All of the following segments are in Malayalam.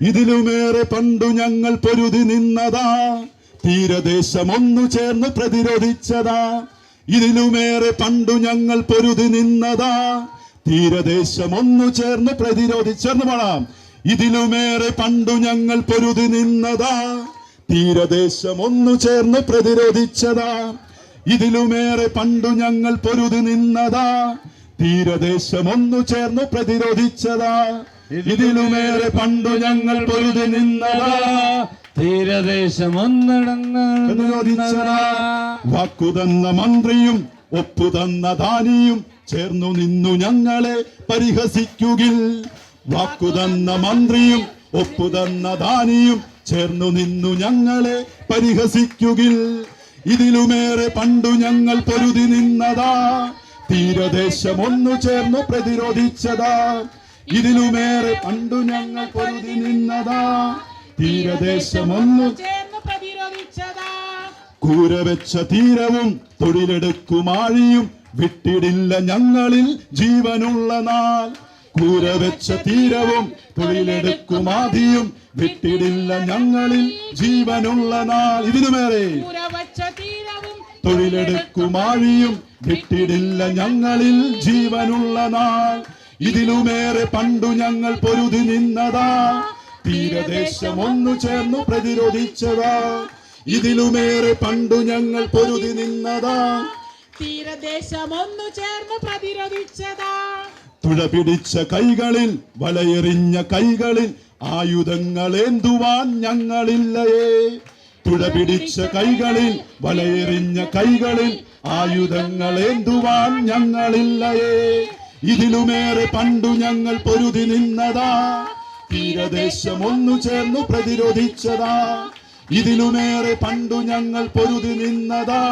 ഇതിലുമേറെ പണ്ടു ഞങ്ങൾ പൊരുതി നിന്നതാ. തീരദേശം ഒന്നു ചേർന്ന് പ്രതിരോധിച്ചതാ. ഇതിലുമേറെ പണ്ടു ഞങ്ങൾ പൊരുതി നിന്നതാ. തീരദേശം ഒന്നു ചേർന്ന് പ്രതിരോധിച്ചെന്ന് പാടാം. ഇതിലുമേറെ പണ്ടു ഞങ്ങൾ പൊരുതി നിന്നതാ. തീരദേശം ഒന്നു ചേർന്ന് പ്രതിരോധിച്ചതാ. ഇതിലുമേറെ പണ്ടു ഞങ്ങൾ പൊരുതി നിന്നതാ. തീരദേശം ഒന്നു ചേർന്ന് പ്രതിരോധിച്ചതാ. ഇതിലുമേറെ പണ്ടു ഞങ്ങൾ പൊരുതി നിന്നതാ. തീരദേശം ഒന്നടങ്ങ് പ്രതിരോധിച്ചതാ വാക്കുതന്ന മന്ത്രിയും ഒപ്പുതന്ന ദാനിയും ചേർന്നു നിന്നു ഞങ്ങളെ പരിഹസിക്കുകിൽ. വാക്കുതന്ന മന്ത്രിയും ഒപ്പു തന്ന ദാനിയും ചേർന്നു നിന്നു ഞങ്ങളെ പരിഹസിക്കുകിൽ. ഇതിലുമേറെ പണ്ടു ഞങ്ങൾ പൊരുതി നിന്നതാ. തീരദേശം ഒന്നു ചേർന്നു പ്രതിരോധിച്ചതാ. ഇതിലുമേറെ പണ്ടു ഞങ്ങൾ പൊരുതി നിന്നതാ. തീരദേശം കൂര വെച്ച പ്രതിരോധിച്ചതാ. കൂരവെച്ച തീരവും തൊഴിലെടുക്കുമാഴിയും വിട്ടിടില്ല ഞങ്ങളിൽ ജീവനുള്ള നാൾ. കൂരവെച്ച തീരവും തൊഴിലെടുക്കുമാധിയും വിട്ടിടില്ല ഞങ്ങളിൽ ജീവനുള്ള നാൾ. ഇതിനുമേറെ തൊഴിലെടുക്കുമാഴിയും വിട്ടിടില്ല ഞങ്ങളിൽ ജീവനുള്ള നാൾ. ഇതിലുമേറെ പണ്ടു ഞങ്ങൾ പൊരുതി നിന്നതാ. തീരദേശം ഒന്നു ചേർന്നു പ്രതിരോധിച്ചതാ. ഇതിലുമേറെ പണ്ടു ഞങ്ങൾ പൊരുതി നിന്നതാ. തീരദേശം ഒന്നു ചേർന്ന് പ്രതിരോധിച്ചതാ. തുഴ പിടിച്ച കൈകളിൽ വലയെറിഞ്ഞ കൈകളിൽ ആയുധങ്ങൾ എന്തുവാൻ ഞങ്ങളില്ലയേ. തുഴ പിടിച്ച കൈകളിൽ വലയെറിഞ്ഞ കൈകളിൽ ആയുധങ്ങൾ എന്തുവാൻ ഞങ്ങളില്ലയേ. ഇതിലുമേറെ പണ്ടു ഞങ്ങൾ പൊരുതി നിന്നതാ. തീരദേശം ഒന്നു ചേർന്നു പ്രതിരോധിച്ചതാ. ഇതിലുമേറെ പണ്ടു ഞങ്ങൾ പൊരുതി നിന്നതാ.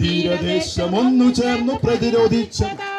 തീരദേശം ഒന്നു ചേർന്നു പ്രതിരോധിച്ചതാ.